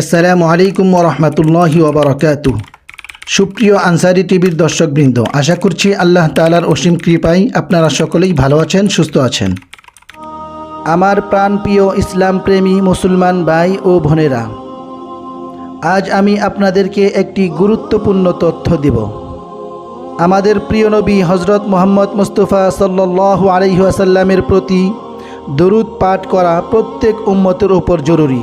আসসালামু আলাইকুম রহমতুল্লাহি ওবরাকাতু সুপ্রিয় আনসারি টিভির দর্শকবৃন্দ, আশা করছি আল্লাহ তালার অসীম কৃপায় আপনারা সকলেই ভালো আছেন, সুস্থ আছেন। আমার প্রাণপ্রিয় ইসলাম প্রেমী মুসলমান ভাই ও বোনেরা, আজ আমি আপনাদেরকে একটি গুরুত্বপূর্ণ তথ্য দিব। আমাদের প্রিয় নবী হজরত মোহাম্মদ মুস্তফা সাল্লাল্লাহু আলাইহি ওয়াসাল্লামের প্রতি দরুদ পাঠ করা প্রত্যেক উম্মতের ওপর জরুরি।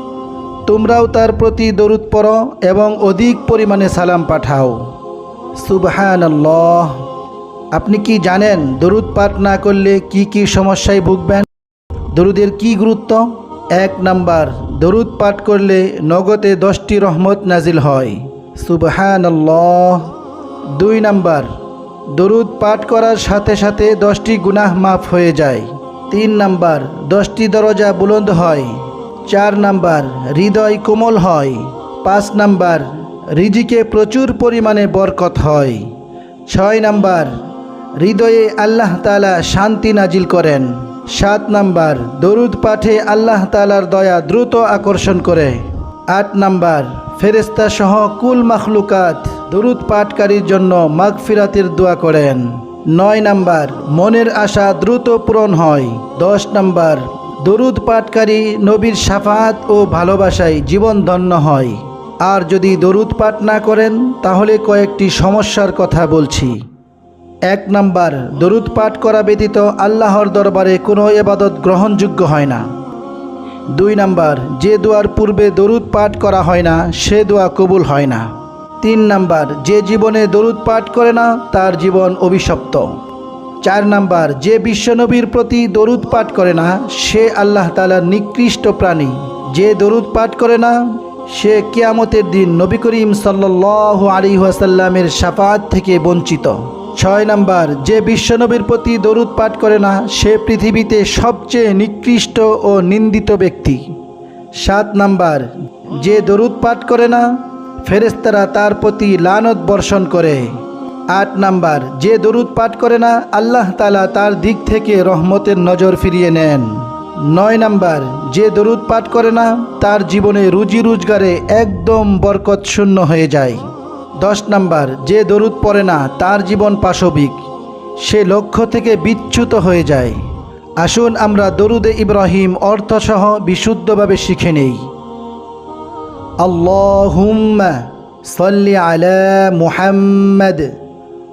তোমরাও তার প্রতি দরুদ পড়ো এবং অধিক পরিমাণে সালাম পাঠাও। সুবহান আপনি কি জানেন দরুদ পাঠ না করলে কি কি সমস্যায় ভুগবেন? দরুদের কি গুরুত্ব? এক নাম্বার, দরুদ পাঠ করলে নগদে দশটি রহমত নাজিল হয়। সুবহান দুই নাম্বার, দরুদ পাঠ করার সাথে সাথে দশটি গুনাহ মাফ হয়ে যায়। তিন নাম্বার, দশটি দরজা বুলন্দ হয়। চার নাম্বার, হৃদয় কোমল হয়। পাঁচ নাম্বার, রিজিকে প্রচুর পরিমাণে বরকত হয়। ছয় নাম্বার, হৃদয়ে আল্লাহ তালা শান্তি নাজিল করেন। সাত নাম্বার, দরুদ পাঠে আল্লাহ তালার দয়া দ্রুত আকর্ষণ করে। আট নাম্বার ফেরেস্তা সহ কুল মাখলুকাত দরুদ পাঠকারীর জন্য মাগফিরাতের দোয়া করেন। নয় নাম্বার, মনের আশা দ্রুত পূরণ হয়। দশ নাম্বার দরুদ পাঠকারী নবীর সাফাত ও ভালোবাসায় জীবন ধন্য হয়। আর যদি দরুদ পাঠ না করেন, তাহলে কয়েকটি সমস্যার কথা বলছি। এক নাম্বার, দরুদ পাঠ করা ব্যতীত আল্লাহর দরবারে কোনো এবাদত গ্রহণযোগ্য হয় না। দুই নাম্বার, যে দোয়ার পূর্বে দরুদ পাঠ করা হয় না, সে দোয়া কবুল হয় না। তিন নাম্বার, যে জীবনে দরুদ পাঠ করে না, তার জীবন অভিশপ্ত। চার নাম্বার, যে বিশ্বনবীর প্রতি দরুদ পাঠ করে না, সে আল্লাহ তালার নিকৃষ্ট প্রাণী। যে দরুদ পাঠ করে না, সে কিয়ামতের দিন নবী করিম সাল্লাহ আলী ওয়াসাল্লামের সাফাত থেকে বঞ্চিত। ছয় নাম্বার, যে বিশ্বনবীর প্রতি দরুদ পাঠ করে না, সে পৃথিবীতে সবচেয়ে নিকৃষ্ট ও নিন্দিত ব্যক্তি। সাত নাম্বার, যে দরুদ পাঠ করে না ফেরেস্তারা তার প্রতি লানত বর্ষণ করে। আট নাম্বার, যে দরুদ পাঠ করে না, আল্লাহ তালা তার দিক থেকে রহমতের নজর ফিরিয়ে নেন। নয় নাম্বার, যে দরুদ পাঠ করে না, তার জীবনে রুজি রোজগারে একদম বরকত শূন্য হয়ে যায়। দশ নাম্বার, যে দরুদ পড়ে না, তার জীবন পাশবিক। সে লক্ষ্য থেকে বিচ্যুত হয়ে যায়। আসুন আমরা দরুদে ইব্রাহিম অর্থসহ বিশুদ্ধভাবে শিখে নেই। আল্লাহুম্মা সাল্লি আলা মুহাম্মদ।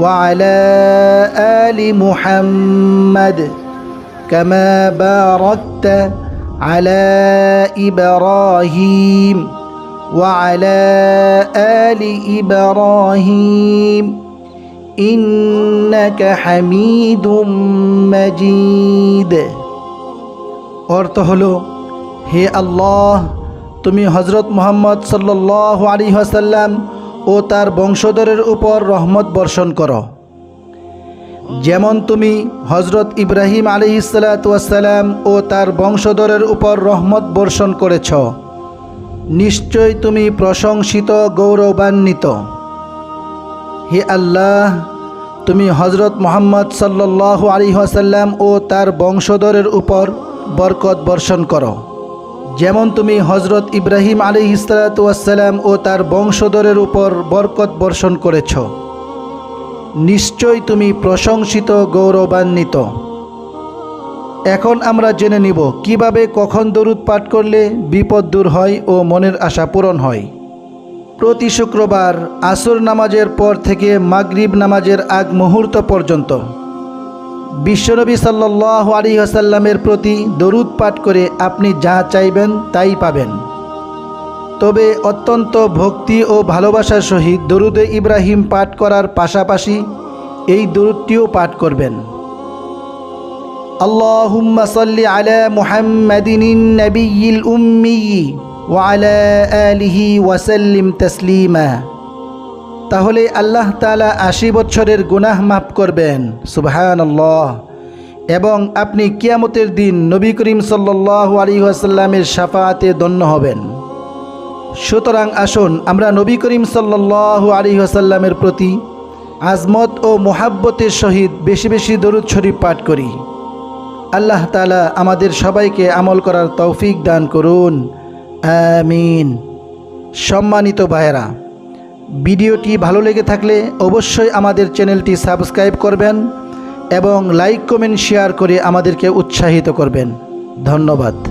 وعلى آل محمد كما باركت على إبراهيم وعلى آل إبراهيم إنك حميد مجيد অর্থ হলো হে আল্লাহ তুমি হজরত মোহাম্মদ সাল্লাহ আলী হাসাল্লাম ও তার বংশধরের উপর রহমত বর্ষণ করো। যেমন তুমি হজরত ইব্রাহিম আলী ইসালাতাম ও তার বংশধরের উপর রহমত বর্ষণ করেছ, নিশ্চয় তুমি প্রশংসিত গৌরবান্বিত। হে আল্লাহ, তুমি হজরত মোহাম্মদ সাল্লাহ আলী আসাল্লাম ও তার বংশধরের উপর বরকত বর্ষণ করো। যেমন তুমি হজরত ইব্রাহিম আলী ইসালাতাম ও তার বংশধরের উপর বরকত বর্ষণ করেছ। নিশ্চয় তুমি প্রশংসিত, গৌরবান্বিত। এখন আমরা জেনে নিব কীভাবে কখন দরুদ পাঠ করলে বিপদ দূর হয় ও মনের আশা পূরণ হয়। প্রতি শুক্রবার আসর নামাজের পর থেকে মাগরিব নামাজের আগ মুহূর্ত পর্যন্ত বিশ্বনবী সাল্লাহ আলী আসাল্লামের প্রতি দরুদ পাঠ করে আপনি যা চাইবেন তাই পাবেন। তবে অত্যন্ত ভক্তি ও ভালোবাসার সহিত দরুদে ইব্রাহিম পাঠ করার পাশাপাশি এই দরুদটিও পাঠ করবেন। আল্লাহুম্মা আলা মুহাম্মাদিন নবিয়্যিল উম্মি ওয়া আলা আলিহি ওয়াসাল্লিম তাসলিমা। তাহলে আল্লাহ তালা আশি বছরের গুনাহ মাফ করবেন। সুবহানাল্লাহ। এবং আপনি কিয়ামতের দিন নবী করিম সাল্লাল্লাহু আলাইহি ওয়াসাল্লামের সাফাতে ধন্য হবেন। সুতরাং আসুন আমরা নবী করিম সাল্লাল্লাহু আলাইহি ওয়াসাল্লামের প্রতি আজমত ও মোহাব্বতের সহিত বেশি বেশি দরুদ শরীফ পাঠ করি। আল্লাহ তালা আমাদের সবাইকে আমল করার তৌফিক দান করুন। আমিন। সম্মানিত ভাইয়েরা ভিডিওটি ভালো লেগে থাকলে অবশ্যই আমাদের চ্যানেলটি সাবস্ক্রাইব করবেন এবং লাইক, কমেন্ট, শেয়ার করে আমাদেরকে উৎসাহিত করবেন। ধন্যবাদ।